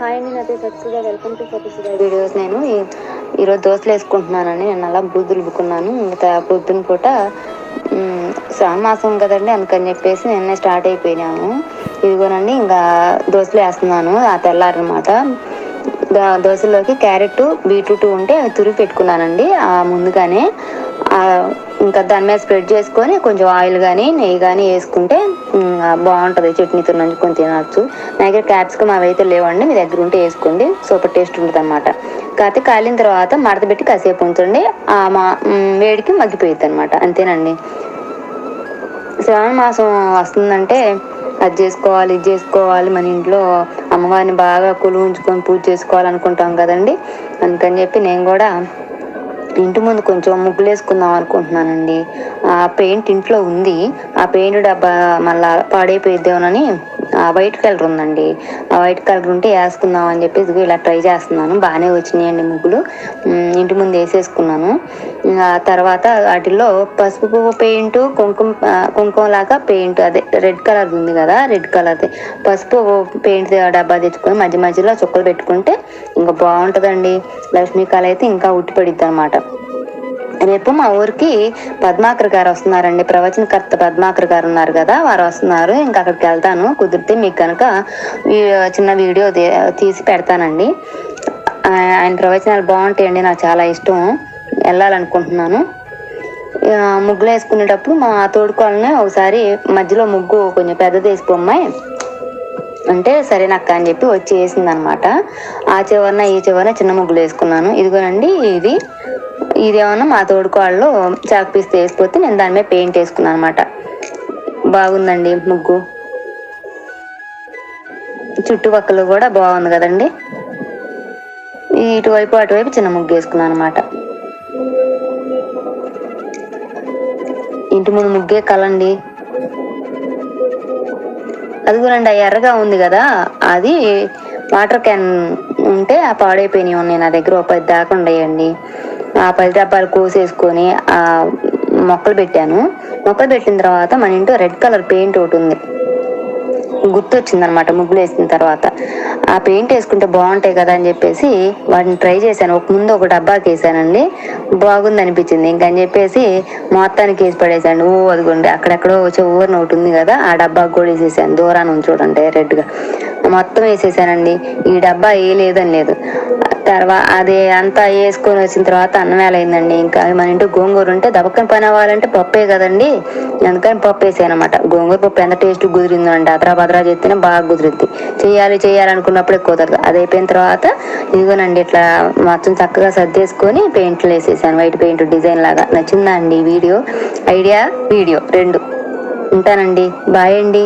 Hi అండి నా పేరు Satsuga welcome to Satyasudha videos నేను ఈరోజు దోశలు వేసుకుంటున్నానని నేను అలా బూదులు ఇంకా పొద్దున పూట సామాసం మాసం కదండి అందుకని చెప్పేసి నిన్నే స్టార్ట్ అయిపోయినాము. ఇదిగోనండి ఇంకా దోశలు వేస్తున్నాను. ఆ తెల్లారనమాట. దోశలోకి క్యారెట్ బీట్రూట్ ఉంటే అవి తురిగి పెట్టుకున్నానండి ముందుగానే ఇంకా దాని మీద స్ప్రెడ్ చేసుకొని కొంచెం ఆయిల్ కానీ నెయ్యి కానీ వేసుకుంటే బాగుంటుంది. చట్నీతో నంచుకొని తినచ్చు. నా దగ్గర క్యాప్సికమ్ అవి అయితే లేవండి. మీ దగ్గర ఉంటే వేసుకోండి. సూపర్ టేస్ట్ ఉంటుంది అనమాట కాకపోతే కాలిన తర్వాత మడత పెట్టి కాసేపు ఉంచండి. ఆ మా వేడికి మగ్గిపోయింది అనమాట అంతేనండి. శ్రావణ మాసం వస్తుందంటే అది చేసుకోవాలి ఇది చేసుకోవాలి. మన ఇంట్లో అమ్మవారిని బాగా కొలువు ఉంచుకొని పూజ చేసుకోవాలనుకుంటాం కదండి. అందుకని చెప్పి నేను కూడా ఇంటి ముందు కొంచెం ముగ్గులేసుకుందాం అనుకుంటున్నానండి. ఆ పెయింట్ ఇంట్లో ఉంది. ఆ పెయింట్ డబ్బా మళ్ళా పాడైపోయిద్దామనని వైట్ కలర్ ఉందండి. ఆ వైట్ కలర్ ఉంటే వేసుకుందాం అని చెప్పి ఇదిగో ఇలా ట్రై చేస్తున్నాను. బాగానే వచ్చినాయండి ముగ్గులు. ఇంటి ముందు వేసేసుకున్నాను. ఆ తర్వాత వాటిల్లో పసుపు పువ్వు పెయింట్ కుంకుమ ఆ, కుంకుమ లాగా పెయింట్ అదే రెడ్ కలర్ ఉంది కదా రెడ్ కలర్ది. పసుపు పెయింట్ డబ్బా తెచ్చుకొని మధ్య మధ్యలో చుక్కలు పెట్టుకుంటే ఇంకా బాగుంటుందండి. లక్ష్మీ కళ అయితే ఇంకా ఉట్టిపడిద్ది అనమాట రేపు మా ఊరికి పద్మాకర్ గారు వస్తున్నారండి. ప్రవచనకర్త పద్మాకర్ గారు ఉన్నారు కదా వారు వస్తున్నారు. ఇంకా అక్కడికి వెళ్తాను. కుదిరితే మీకు కనుక చిన్న వీడియో తీసి పెడతానండి. ఆయన ప్రవచనాలు బాగుంటాయండి. నాకు చాలా ఇష్టం. వెళ్ళాలనుకుంటున్నాను. ముగ్గులు వేసుకునేటప్పుడు మా తోడుకోవాలనే ఒకసారి మధ్యలో ముగ్గు కొంచెం పెద్దది వేసిపోమ్మాయి అంటే సరే నక్క అని చెప్పి వచ్చి వేసింది అనమాట ఆ చివరన ఈ చివరన చిన్న ముగ్గులు వేసుకున్నాను. ఇదిగోనండి ఇది ఇదేమన్నా మా తోడుకోళ్ళు చాక్ పీస్ వేసిపోతే నేను దాని మీద పెయింట్ వేసుకున్నాను అనమాట బాగుందండి ముగ్గు. చుట్టుపక్కల కూడా బాగుంది కదండి. ఇటువైపు అటువైపు చిన్న ముగ్గు వేసుకున్నాను అనమాట ఇంటి ముందు ముగ్గే కలండి. అది ఆ ఎర్రగా ఉంది కదా. అది వాటర్ క్యాన్ ఉంటే ఆ పాడైపోయినాయి ఉన్నాయి నా దగ్గర ఒక పది దాకా ఉండేయండి. ఆ పది డబ్బాలు కోసేసుకొని ఆ మొక్కలు పెట్టాను. మొక్కలు పెట్టిన తర్వాత మన ఇంట్లో రెడ్ కలర్ పెయింట్ ఒకటి ఉంది. గుర్తొచ్చింది అనమాట ముగ్గులు వేసిన తర్వాత. ఆ పెయింట్ వేసుకుంటే బాగుంటాయి కదా అని చెప్పేసి వాటిని ట్రై చేశాను. ఒక ముందు ఒక డబ్బాకి వేసానండి. బాగుంది అనిపించింది. ఇంకని చెప్పేసి మొత్తానికి వేసి పడేసాను. ఓ అదిగోండి అక్కడెక్కడో వచ్చే ఊరిని ఒకటి ఉంది కదా ఆ డబ్బాకి కూడా వేసేసాను. దూరాన్ని చూడండి రెడ్గా. మొత్తం వేసేసానండి. ఈ డబ్బా ఏ లేదని లేదు. తర్వాత అది అంతా వేసుకొని వచ్చిన తర్వాత అన్నం వేలైందండి. ఇంకా మన ఇంటి గోంగూర ఉంటే దబక్కని పని అవ్వాలంటే పప్పే కదండి. అందుకని పప్పు వేసాను అనమాట గోంగూర పప్పు ఎంత టేస్ట్ కుదిరిందో అండి. అద్రా బదరా చేస్తేనే బాగా కుదిరింది. చేయాలి చేయాలనుకున్నప్పుడే కుదరదు. అది అయిపోయిన తర్వాత ఇదిగోనండి ఇట్లా మొత్తం చక్కగా సర్దేసుకొని పెయింట్లు వేసేసాను. వైట్ పెయింట్ డిజైన్ లాగా. నచ్చిందా అండి వీడియో? ఐడియా? వీడియో. రెండు. ఉంటానండి. బాయ్ అండి.